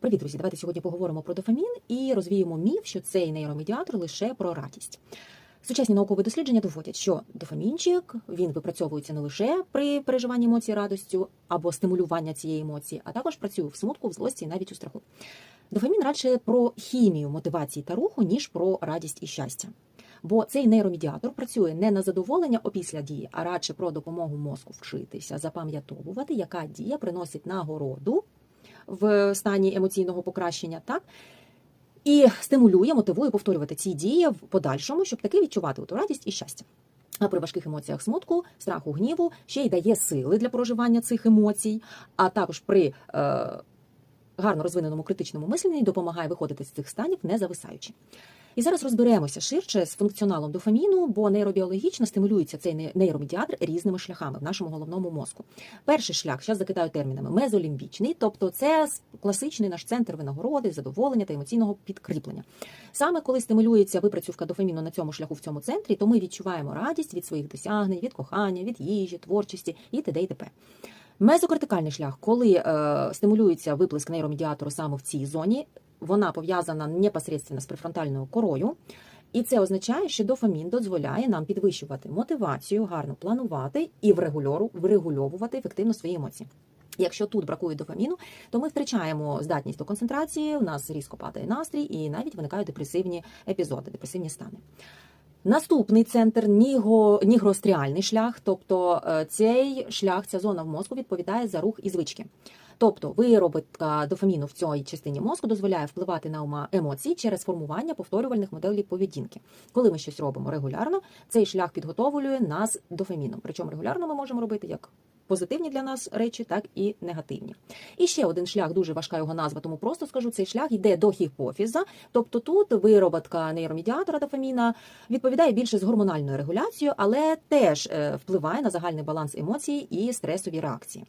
Привіт, друзі! Давайте сьогодні поговоримо про дофамін і розвіємо міф, що цей нейромедіатор лише про радість. Сучасні наукові дослідження доводять, що дофамінчик він випрацьовується не лише при переживанні емоції радостю або стимулювання цієї емоції, а також працює в смутку, в злості і навіть у страху. Дофамін радше про хімію мотивації та руху, ніж про радість і щастя. Бо цей нейромедіатор працює не на задоволення опісля дії, а радше про допомогу мозку вчитися, запам'ятовувати, яка дія приносить нагороду в стані емоційного покращення, так? І стимулює, мотивує повторювати ці дії в подальшому, щоб таки відчувати ту радість і щастя. А при важких емоціях смутку, страху, гніву ще й дає сили для проживання цих емоцій, а також при е, гарно розвиненому критичному мисленні допомагає виходити з цих станів, не зависаючи. І зараз розберемося ширше з функціоналом дофаміну, бо нейробіологічно стимулюється цей не- нейромедіатор різними шляхами в нашому головному мозку. Перший шлях, зараз закидаю термінами, мезолімбічний, тобто це класичний наш центр винагороди, задоволення та емоційного підкріплення. Саме коли стимулюється випрацювка дофаміну на цьому шляху в цьому центрі, то ми відчуваємо радість від своїх досягнень, від кохання, від їжі, творчості і т.д. і т.п. Мезокортикальний шлях, коли е, стимулюється виплеск нейромедіатору саме в цій зоні, вона пов'язана непосередньо з префронтальною корою. І це означає, що дофамін дозволяє нам підвищувати мотивацію, гарно планувати і врегульовувати ефективно свої емоції. Якщо тут бракує дофаміну, то ми втрачаємо здатність до концентрації, у нас різко падає настрій і навіть виникають депресивні епізоди, депресивні стани. Наступний центр ніго, нігростріальний шлях, тобто е, цей шлях, ця зона в мозку відповідає за рух і звички. Тобто виробітка дофаміну в цій частині мозку дозволяє впливати на ума емоції через формування повторювальних моделей поведінки. Коли ми щось робимо регулярно, цей шлях підготовлює нас дофаміном. Причому регулярно ми можемо робити як позитивні для нас речі, так і негативні. І ще один шлях, дуже важка його назва, тому просто скажу, цей шлях йде до гіпофіза. Тобто тут вироботка нейромедіатора дофаміна відповідає більше з гормональною регуляцією, але теж е, впливає на загальний баланс емоцій і стресові реакції.